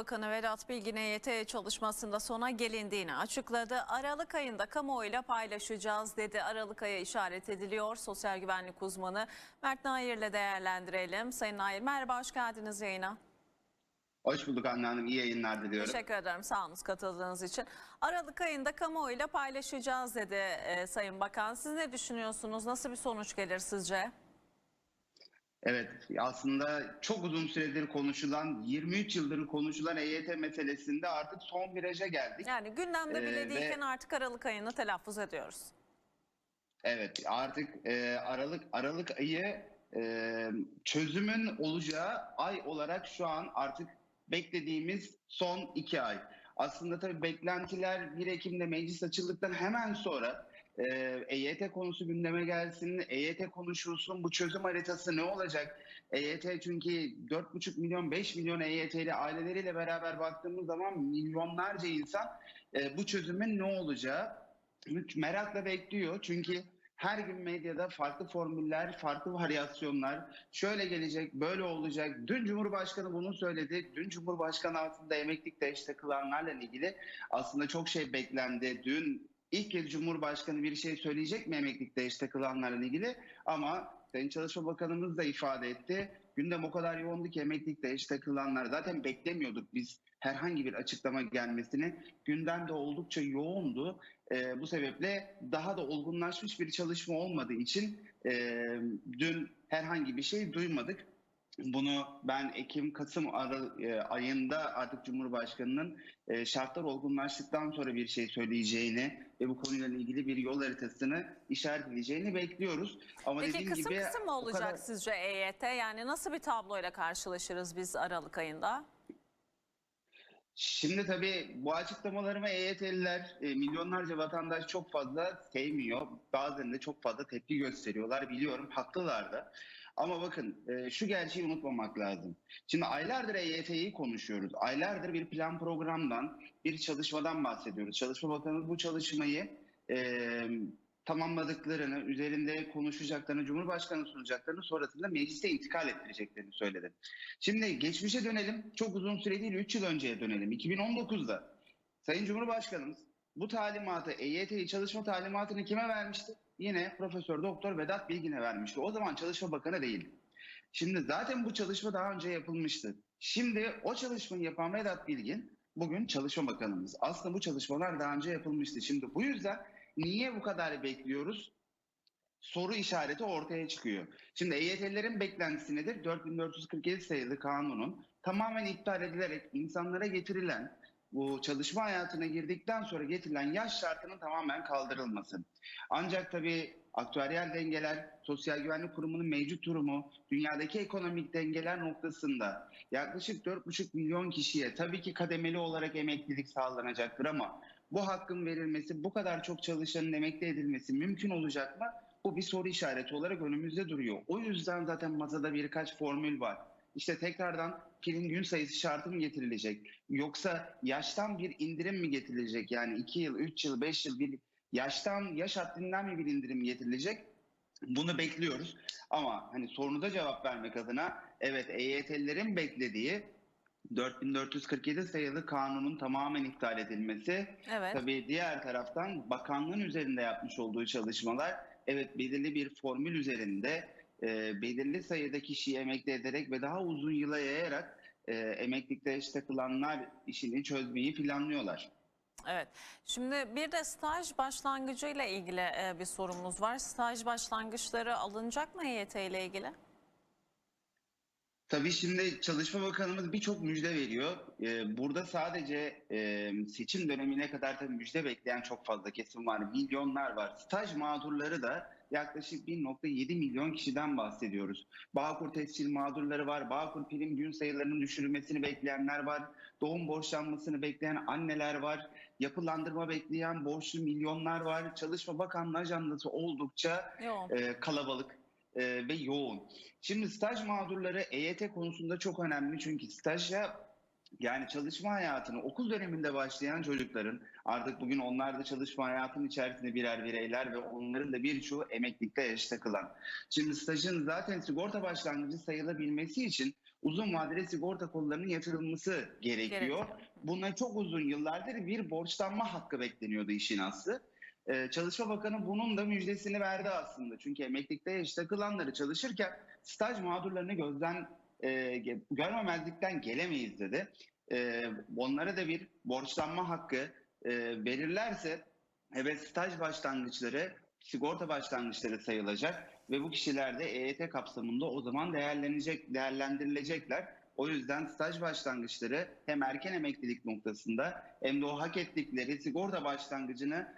Bakanı Vedat Bilgin EYT çalışmasında sona gelindiğini açıkladı. Aralık ayında kamuoyuyla paylaşacağız dedi. Aralık aya işaret ediliyor. Sosyal güvenlik uzmanı Mert Nair ile değerlendirelim. Sayın Nair merhaba hoş geldiniz yayına. Hoş bulduk Anne Hanım. İyi yayınlar diliyorum. Teşekkür ederim sağ olun katıldığınız için. Aralık ayında kamuoyuyla paylaşacağız dedi e, Sayın Bakan. Siz ne düşünüyorsunuz? Nasıl bir sonuç gelir sizce? Evet aslında çok uzun süredir konuşulan 23 yıldır konuşulan EYT meselesinde artık son viraja geldik. Yani gündemde bile Ee, ve- değilken artık Aralık ayını telaffuz ediyoruz. Evet artık e, Aralık Aralık ayı e, çözümün olacağı ay olarak şu an artık beklediğimiz son iki ay. Aslında tabii beklentiler 1 Ekim'de meclis açıldıktan hemen sonra e, EYT konusu gündeme gelsin, EYT konuşulsun, bu çözüm haritası ne olacak? EYT çünkü 4,5 milyon 5 milyon EYT'li aileleriyle beraber baktığımız zaman milyonlarca insan e, bu çözümün ne olacağı merakla bekliyor. Çünkü her gün medyada farklı formüller, farklı varyasyonlar, şöyle gelecek, böyle olacak. Dün Cumhurbaşkanı bunu söyledi. Dün Cumhurbaşkanı altında emeklilikte eş takılanlarla ilgili aslında çok şey beklendi. Dün ilk kez Cumhurbaşkanı bir şey söyleyecek mi emeklilikte eş takılanlarla ilgili? Ama Sayın Çalışma Bakanımız da ifade etti. Gündem o kadar yoğundu ki emeklilikte eş takılanlar zaten beklemiyorduk biz herhangi bir açıklama gelmesini. Gündem de oldukça yoğundu. Ee, bu sebeple daha da olgunlaşmış bir çalışma olmadığı için e, dün herhangi bir şey duymadık. Bunu ben Ekim-Kasım e, ayında artık Cumhurbaşkanı'nın e, şartlar olgunlaştıktan sonra bir şey söyleyeceğini ve bu konuyla ilgili bir yol haritasını işaret edeceğini bekliyoruz. Ama Peki dediğim kısım gibi kısım mı olacak kadar- sizce EYT? Yani nasıl bir tabloyla karşılaşırız biz Aralık ayında? Şimdi tabii bu açıklamalarımı EYT'liler, e, milyonlarca vatandaş çok fazla sevmiyor. Bazen de çok fazla tepki gösteriyorlar biliyorum. Haklılar da. Ama bakın e, şu gerçeği unutmamak lazım. Şimdi aylardır EYT'yi konuşuyoruz. Aylardır bir plan programdan, bir çalışmadan bahsediyoruz. Çalışma Bakanı bu çalışmayı e, tamamladıklarını, üzerinde konuşacaklarını, Cumhurbaşkanı sunacaklarını, sonrasında mecliste intikal ettireceklerini söyledi. Şimdi geçmişe dönelim. Çok uzun süre değil 3 yıl önceye dönelim. 2019'da Sayın Cumhurbaşkanımız bu talimatı EYT'yi çalışma talimatını kime vermişti? Yine Profesör Doktor Vedat Bilgin'e vermişti. O zaman Çalışma Bakanı değildi. Şimdi zaten bu çalışma daha önce yapılmıştı. Şimdi o çalışmayı yapan Vedat Bilgin bugün Çalışma Bakanımız. Aslında bu çalışmalar daha önce yapılmıştı. Şimdi bu yüzden niye bu kadar bekliyoruz? soru işareti ortaya çıkıyor. Şimdi EYT'lilerin beklentisi nedir? 4447 sayılı kanunun tamamen iptal edilerek insanlara getirilen bu çalışma hayatına girdikten sonra getirilen yaş şartının tamamen kaldırılması. Ancak tabii aktüeryel dengeler, Sosyal Güvenlik Kurumu'nun mevcut durumu, dünyadaki ekonomik dengeler noktasında yaklaşık 4,5 milyon kişiye tabii ki kademeli olarak emeklilik sağlanacaktır ama bu hakkın verilmesi, bu kadar çok çalışanın emekli edilmesi mümkün olacak mı? Bu bir soru işareti olarak önümüzde duruyor. O yüzden zaten masada birkaç formül var. İşte tekrardan prim gün sayısı şartı mı getirilecek? Yoksa yaştan bir indirim mi getirilecek? Yani 2 yıl, 3 yıl, 5 yıl bir yaştan, yaş haddinden mi bir indirim getirilecek? Bunu bekliyoruz. Ama hani sorunuza cevap vermek adına evet EYT'lilerin beklediği 4447 sayılı kanunun tamamen iptal edilmesi. Evet. Tabii diğer taraftan bakanlığın üzerinde yapmış olduğu çalışmalar evet belirli bir formül üzerinde e, belirli sayıda kişiyi emekli ederek ve daha uzun yıla yayarak e, emeklilikte eş takılanlar işini çözmeyi planlıyorlar. Evet. Şimdi bir de staj başlangıcıyla ilgili e, bir sorumuz var. Staj başlangıçları alınacak mı EYT ile ilgili? Tabii şimdi Çalışma Bakanımız birçok müjde veriyor. Ee, burada sadece e, seçim dönemine kadar tabii müjde bekleyen çok fazla kesim var. Milyonlar var. Staj mağdurları da yaklaşık 1.7 milyon kişiden bahsediyoruz. Bağkur tescil mağdurları var. Bağkur prim gün sayılarının düşürülmesini bekleyenler var. Doğum borçlanmasını bekleyen anneler var. Yapılandırma bekleyen borçlu milyonlar var. Çalışma Bakanlığı ajandası oldukça e, kalabalık e, ve yoğun. Şimdi staj mağdurları EYT konusunda çok önemli çünkü staja Yani çalışma hayatını okul döneminde başlayan çocukların artık bugün onlar da çalışma hayatının içerisinde birer bireyler ve onların da birçoğu emeklilikte yaş takılan. Şimdi stajın zaten sigorta başlangıcı sayılabilmesi için uzun vadeli sigorta kollarının yatırılması gerekiyor. Gerekiyor. Buna çok uzun yıllardır bir borçlanma hakkı bekleniyordu işin aslı. Ee, Çalışma Bakanı bunun da müjdesini verdi aslında. Çünkü emeklilikte yaş takılanları çalışırken staj mağdurlarını gözden e, görmemezlikten gelemeyiz dedi. E, onlara da bir borçlanma hakkı e, verirlerse evet staj başlangıçları sigorta başlangıçları sayılacak ve bu kişiler de EYT kapsamında o zaman değerlenecek, değerlendirilecekler. O yüzden staj başlangıçları hem erken emeklilik noktasında hem de o hak ettikleri sigorta başlangıcını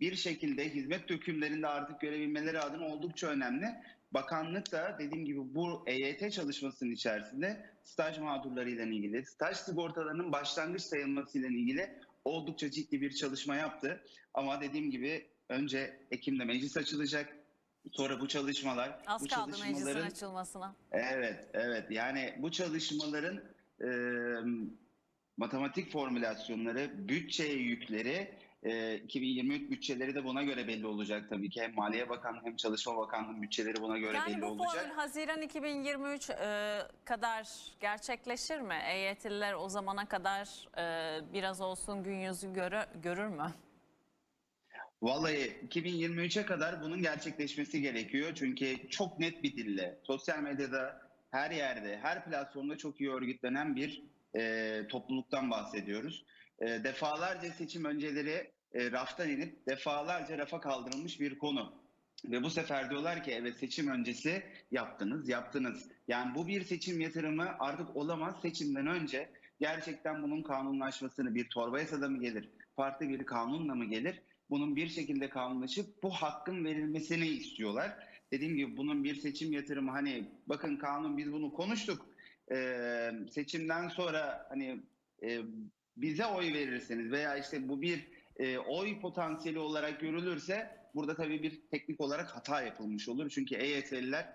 bir şekilde hizmet dökümlerinde artık görebilmeleri adına oldukça önemli. Bakanlık da dediğim gibi bu EYT çalışmasının içerisinde staj mağdurlarıyla ilgili, staj sigortalarının başlangıç sayılmasıyla ilgili oldukça ciddi bir çalışma yaptı. Ama dediğim gibi önce Ekim'de meclis açılacak. Sonra bu çalışmalar, Az bu kaldı meclisin çalışmaların açılmasına. Evet, evet. Yani bu çalışmaların e, matematik formülasyonları, bütçeye yükleri, e, 2023 bütçeleri de buna göre belli olacak tabii ki. Hem Maliye Bakanlığı hem Çalışma Bakanlığı bütçeleri buna göre Yani belli bu olacak. formül Haziran 2023 e, kadar gerçekleşir mi? EYT'liler o zamana kadar e, biraz olsun gün yüzü görü- görür mü? Vallahi 2023'e kadar bunun gerçekleşmesi gerekiyor. Çünkü çok net bir dille, sosyal medyada, her yerde, her platformda çok iyi örgütlenen bir e, topluluktan bahsediyoruz. E, defalarca seçim önceleri e, raftan inip defalarca rafa kaldırılmış bir konu. Ve bu sefer diyorlar ki evet seçim öncesi yaptınız, yaptınız. Yani bu bir seçim yatırımı artık olamaz. Seçimden önce gerçekten bunun kanunlaşmasını bir torba yasada mı gelir, farklı bir kanunla mı gelir? Bunun bir şekilde kanunlaşıp bu hakkın verilmesini istiyorlar. Dediğim gibi bunun bir seçim yatırımı hani bakın kanun biz bunu konuştuk. Ee, seçimden sonra hani e, bize oy verirseniz veya işte bu bir e, oy potansiyeli olarak görülürse burada tabii bir teknik olarak hata yapılmış olur. Çünkü EYT'liler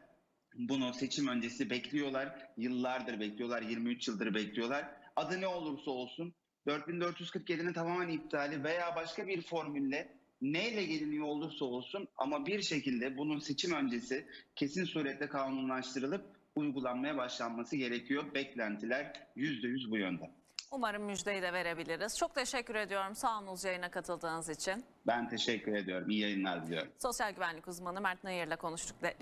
bunu seçim öncesi bekliyorlar. Yıllardır bekliyorlar. 23 yıldır bekliyorlar. Adı ne olursa olsun 4447'nin tamamen iptali veya başka bir formülle neyle geliniyor olursa olsun ama bir şekilde bunun seçim öncesi kesin surette kanunlaştırılıp uygulanmaya başlanması gerekiyor. Beklentiler %100 bu yönde. Umarım müjdeyi de verebiliriz. Çok teşekkür ediyorum. Sağ olun yayına katıldığınız için. Ben teşekkür ediyorum. İyi yayınlar diliyorum. Sosyal güvenlik uzmanı Mert Nayır'la konuştuk.